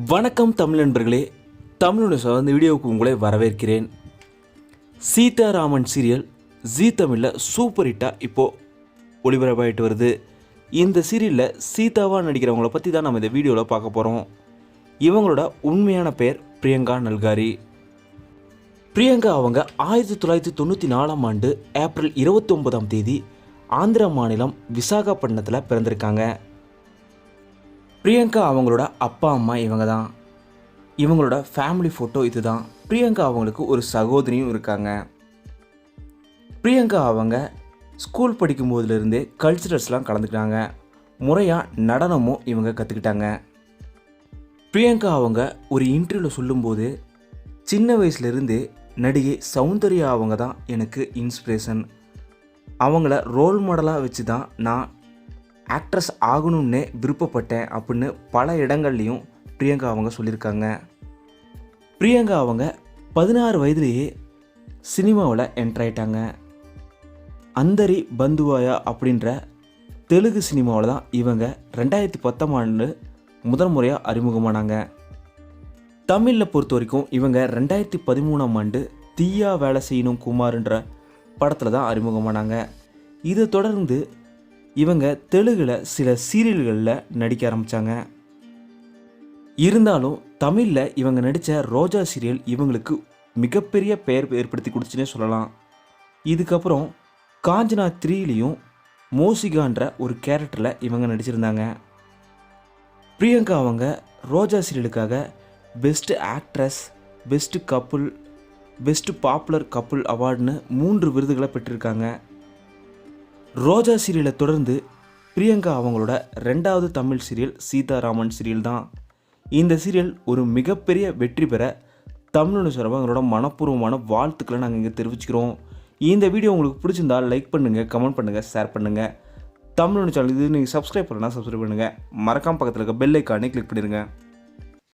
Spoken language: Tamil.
வணக்கம் தமிழ் நண்பர்களே. தமிழுடைய இந்த வீடியோவுக்கு உங்களை வரவேற்கிறேன். சீதாராமன் சீரியல் ஜீ தமிழில் சூப்பர் ஹிட்டாக இப்போது ஒளிபரப்பாயிட்டு வருது. இந்த சீரியலில் சீதாவாக நடிக்கிறவங்கள பற்றி தான் நம்ம இந்த வீடியோவில் பார்க்க போகிறோம் இவங்களோட உண்மையான பெயர் பிரியங்கா நல்காரி. பிரியங்கா அவங்க ஆயிரத்தி தொள்ளாயிரத்தி தொண்ணூற்றி நாலாம் ஆண்டு ஏப்ரல் இருபத்தி ஒன்பதாம் தேதி ஆந்திர மாநிலம் விசாகப்பட்டினத்தில் பிறந்திருக்காங்க. பிரியங்கா அவங்களோட அப்பா அம்மா இவங்க தான். இவங்களோட ஃபேமிலி ஃபோட்டோ இது தான் பிரியங்கா அவங்களுக்கு ஒரு சகோதரியும் இருக்காங்க. பிரியங்கா அவங்க ஸ்கூல் படிக்கும் போதுலேருந்தே கல்ச்சுரல்ஸ்லாம் கலந்துக்கிட்டாங்க. முறையாக நடனமும் இவங்க கற்றுக்கிட்டாங்க பிரியங்கா அவங்க ஒரு இன்டர்வியூவில் சொல்லும்போது சின்ன வயசுலேருந்தே நடிகை சௌந்தர்யா அவங்க தான் எனக்கு இன்ஸ்பிரேஷன் அவங்கள ரோல் மாடலாக வச்சு தான் நான் ஆக்ட்ரஸ் ஆகணும்னு விருப்பப்பட்டேன் அப்படின்னு பல இடங்கள்லையும் பிரியங்கா அவங்க சொல்லியிருக்காங்க. பிரியங்கா அவங்க பதினாறு வயதுலேயே சினிமாவில் என்ட்ராயிட்டாங்க அந்தரி பந்துவாயா அப்படின்ற தெலுங்கு சினிமாவில் தான் இவங்க ரெண்டாயிரத்தி பத்தாம் ஆண்டு முதல் முறையாக அறிமுகமானாங்க. தமிழில் பொறுத்த வரைக்கும் இவங்க ரெண்டாயிரத்தி பதிமூணாம் ஆண்டு தீயா வேலை செய்யணும் குமார்ன்ற படத்தில் தான் அறிமுகமானாங்க. இதை தொடர்ந்து இவங்க தெலுங்கில் சில சீரியல்களில் நடிக்க ஆரம்பித்தாங்க இருந்தாலும் தமிழில் இவங்க நடித்த ரோஜா சீரியல் இவங்களுக்கு மிகப்பெரிய பெயர் ஏற்படுத்தி கொடுத்துச்சுன்னே சொல்லலாம். இதுக்கப்புறம் காஞ்சனா த்ரீலேயும் மோசிகான்ற ஒரு கேரக்டரில் இவங்க நடிச்சிருந்தாங்க. பிரியங்கா அவங்க Roja சீரியலுக்காக best actress best couple best popular couple அவார்டுன்னு மூன்று விருதுகளை பெற்றிருக்காங்க. ரோஜா சீரியலை தொடர்ந்து பிரியங்கா அவங்களோட ரெண்டாவது தமிழ் சீரியல் சீதாராமன் சீரியல் தான் இந்த சீரியல் ஒரு மிகப்பெரிய வெற்றி பெற தமிழ்னு சொல்கிறவங்க எங்களோட மனப்பூர்வமான வாழ்த்துக்களை நாங்கள் இங்கே தெரிவிச்சுக்கிறோம். இந்த வீடியோ உங்களுக்கு பிடிச்சிருந்தா லைக் பண்ணுங்கள் கமெண்ட் பண்ணுங்கள் ஷேர் பண்ணுங்கள் தமிழ் சேனல் இது நீங்கள் சப்ஸ்கிரைப் பண்ணலாம் சப்ஸ்கிரைப் பண்ணுங்கள் மறக்காம பக்கத்தில் இருக்க பெல் ஐக்கானே கிளிக் பண்ணிடுங்க